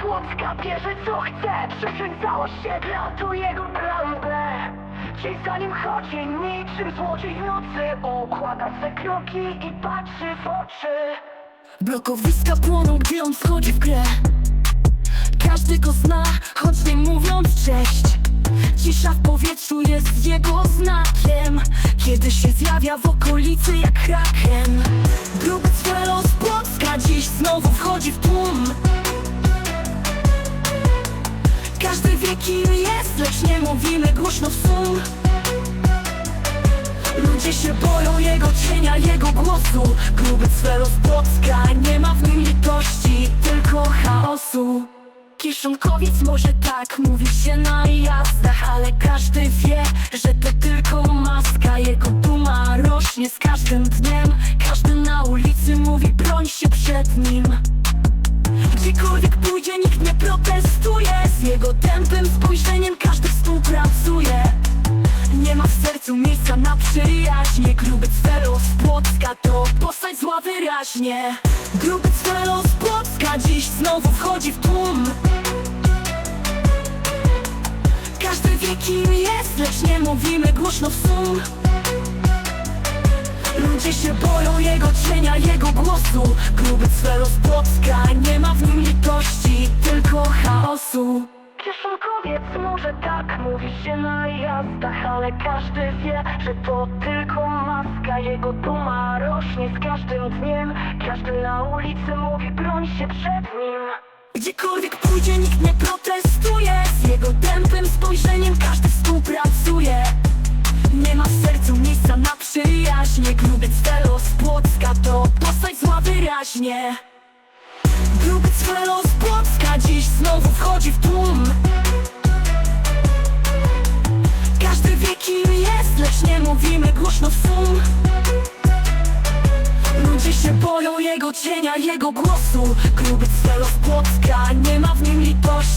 Płocka bierze co chce. Przecięcało się to jego plan B za nim chodzi niczym złodziej w nocy. Układa swe kroki i patrzy w oczy. Blokowiska płoną, gdy on wchodzi w grę. Każdy go zna, choć nie mówiąc cześć. Cisza w powietrzu jest jego znakiem. Kiedy się zjawia w okolicy jak kraken Grób Cwelo z Płocka dziś znowu wchodzi w tłum Każdy wie kim jest, lecz nie mówimy głośno w sum. Ludzie się boją jego cienia, jego głosu. Gruby Cwelo z nie ma w nim litości, tylko chaosu. Kieszonkowiec może tak mówi się na jazdach Ale każdy wie, że to tylko maska. Jego duma rośnie z każdym dniem. Każdy na ulicy mówi broń się przed nim Gdziekolwiek pójdzie nikt nie protestuje. Z jego tępym spojrzeniem każdy współpracuje. Nie ma w sercu miejsca na przyjaźnie. Gruby Cwelo z Płocka to postać zła wyraźnie. Gruby Cwelo z Płocka dziś znowu wchodzi w tłum. Każdy wie kim jest, lecz nie mówimy głośno w sum. Ludzie się boją jego cienia, jego głosu. Gruby Cwelo z Płocka, nie ma w nim chaosu Kieszonkowiec może tak mówi się na jazdach Ale każdy wie, że to tylko maska. Jego duma rośnie z każdym dniem. Każdy na ulicy mówi broń się przed nim. Gdziekolwiek pójdzie nikt nie protestuje. Z jego tępym spojrzeniem każdy współpracuje. Nie ma w sercu miejsca na przyjaźnie Gruby Cwelo z Płocka to postać zła wyraźnie. Płocka dziś znowu wchodzi w tłum. Każdy wie kim jest, lecz nie mówimy głośno w sum. Ludzie się boją jego cienia, jego głosu. Gruby Cwelo z Płocka, nie ma w nim litości,